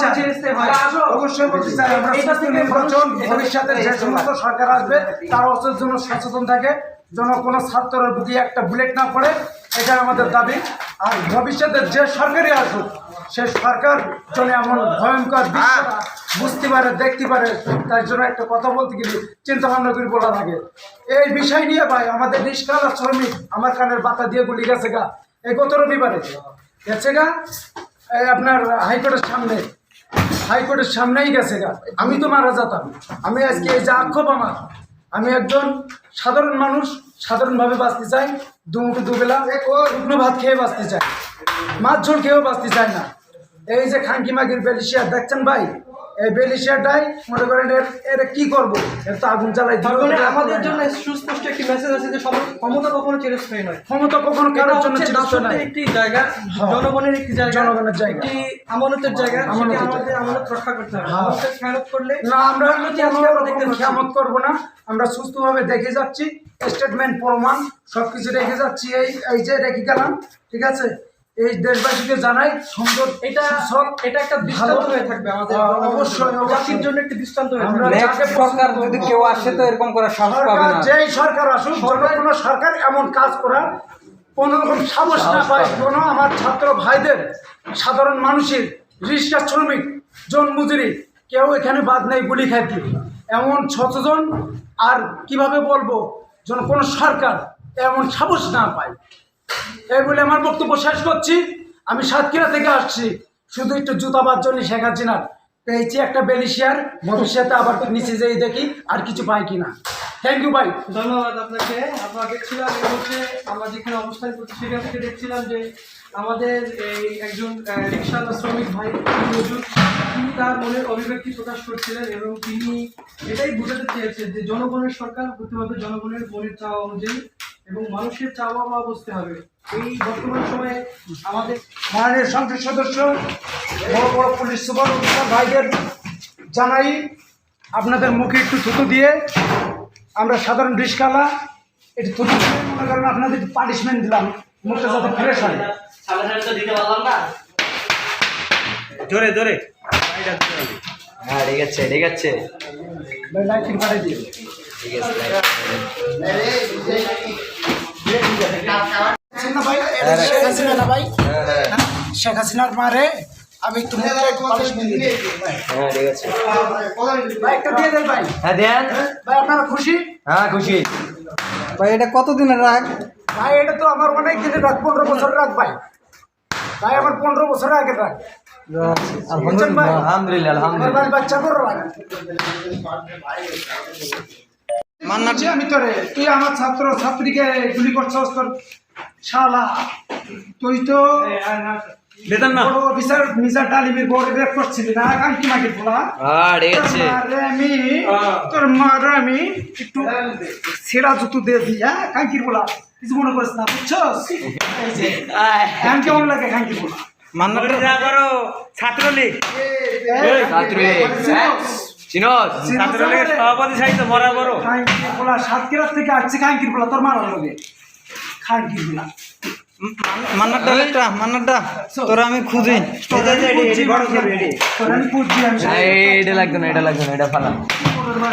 চাই অবশ্যই বলতে চাই আমরা সুস্থ নির্বাচন ভবিষ্যতে যে সমস্ত সরকার আসবে তার অসের জন্য সচেতন থাকে যেন কোনো ছাত্রের বুকে একটা বুলেট না পড়ে এটা আমাদের দাবি। আর ভবিষ্যতে যে সরকারই আসুক সে সরকার যেন এমন ভয়ঙ্কর বুঝতে পারে দেখতে পারে তার জন্য একটা কথা বলতে গেলে চিন্তা ভাবনা করে বলা লাগে এই বিষয় নিয়ে ভাই আমাদের নিষ্কালা শ্রমিক আমার কানের বাতা দিয়ে গুলি গেছে গা। এই গত রবিবারে গেছে গা আপনার হাইকোর্টের সামনে। হাইকোর্টের সামনেই গেছে গা। আমি তো মারা যেতাম। আমি আজকে এই যে আক্ষেপ আমার। আমি একজন সাধারণ মানুষ, সাধারণভাবে বাঁচতে চাই দুমুটি দুবেলা শুকনো ভাত খেয়ে বাঁচতে চাই। মাছ ঝোল খেয়েও বাঁচতে চাই না। এই যে খাঙ্কি মাগির বেলিশিয়া দেখছেন ভাই? এই বেলিশিয়াটাই মনে করেন এর এর কি করব? আগুন তার মানে আমাদের জন্য সুস্পষ্ট একটি মেসেজ আছে যে ক্ষমতা কখনো চিরস্থায়ী নয়। ক্ষমতা কখনো কারোর জন্য চিরস্থায়ী নয়। একটি জায়গা হ্যাঁ। জনগণের একটি জায়গা জনগণের জায়গা। একটি আমানতের জায়গা সেটি আমাদের আমানত রক্ষা করতে হবে। হ্যাঁ। আমাদের খেয়ালত করলে না আমরা দেখতে খেয়ামত করব না। আমরা সুস্থভাবে দেখে যাচ্ছি। স্টেটমেন্ট প্রমাণ সবকিছু রেখে যাচ্ছি। এই এই যে রেখে গেলাম ঠিক আছে? এই দেশবাসীকে জানাই সুন্দর এটা সব এটা একটা দৃষ্টান্ত হয়ে থাকবে আমাদের অবশ্যই। জাতির জন্য একটি দৃষ্টান্ত হয়ে আমরা থাকবে। যাকে নেক্সট সরকার যদি কেউ আসে তো এরকম করার সাহস পাবে সরকার না। যেই সরকার আসুক কোনো সরকার এমন কাজ করা কোনো রকম সাহস না পায় কোনো আমার ছাত্র ভাইদের সাধারণ মানুষের রিক্সা শ্রমিক জন মজুরি কেউ এখানে বাদ নেই গুলি খাইতে। এমন সচেতন আর কীভাবে বলব যেন কোনো সরকার এমন সাহস না পায়। এই বলে আমার বক্তব্য শেষ করছি। আমি সাতক্ষীরা থেকে আসছি। শুধু একটু জুতাবার জন্য শেখ হাসিনার পেয়েছি একটা বেলিশিয়ার। ভবিষ্যতে আবার নিচে যেয়ে দেখি আর কিছু পাই কিনা। থ্যাংক ইউ ভাই ধন্যবাদ আপনাকে। আমরা দেখছিলাম এই মুহূর্তে আমরা যেখানে অবস্থান করছি, সেখান থেকে দেখছিলাম যে আমাদের এই একজন রিক্সাওয়ালা শ্রমিক ভাই মজুর তিনি তার মনের অভিব্যক্তি প্রকাশ করছিলেন এবং তিনি এটাই বোঝাতে চেয়েছেন যে জনগণের সরকার হতে জনগণের মনের চাওয়া অনুযায়ী এবং মানুষের চাওয়া পাওয়া বুঝতে হবে। এই বর্তমান সময়ে আমাদের মাননীয় সংসদ সদস্য বড় বড় পুলিশ সুপার অফিসার ভাইদের জানাই আপনাদের মুখে একটু থুতু দিয়ে আমরা সাধারণ রিস্কালা একটু থুতু দিয়ে মনে করেন আপনাদের পানিশমেন্ট দিলাম মুখটা যাতে ফ্রেশ হয়। দিতে পারলাম না জোরে জোরে হ্যাঁ ঠিক আছে ঠিক আছে। লাইটিং পাঠিয়ে দিয়ে ঠিক আছে শেখ হাসিনার মারে আমি একটু হ্যাঁ ঠিক আছে ভাই একটা দিয়ে দেন ভাই। হ্যাঁ দেন। ভাই আপনারা খুশি? হ্যাঁ খুশি। ভাই এটা কতদিনের রাগ? ভাই এটা তো আমার অনেক দিনের রাখ পনেরো বছর রাখ ভাই। ভাই আমার পনেরো বছর আগের রাখ বুঝছেন ভাই? আলহামদুলিল্লাহ আলহামদুলিল্লাহ। বাড়ির বাচ্চা বড় রাখ মান্নাটি আমি তোরে তুই আমার ছাত্র ছাত্রীকে গুলি করছস তোর? শালা তুই তো বেতন না বড় অফিসার মিজার ডালিমের বড় রেপ করছিলি না? কাঙ্কি মাকে বলা হ্যাঁ আছে মারে আমি তোর মারে আমি একটু ছেঁড়া জুতো দিয়ে দিই হ্যাঁ কাঙ্কির বলা কিছু মনে করিস না বুঝছস? এখন কেমন লাগে কাঙ্কির বলা যা করো ছাত্রলীগ। ছাত্রলীগ। চিনস? ছাত্রলীগের সভাপতি সাহিত্য মরা বলা সাতক্ষীরা থেকে আসছে খাঙ্কির বলা তোর মারার লগে। খাঙ্কির বলা মান্নারটা একটা মান্নারটা তোরা আমি খুঁজি। আমি এটা লাগবে না এটা লাগবে না এটা ফালা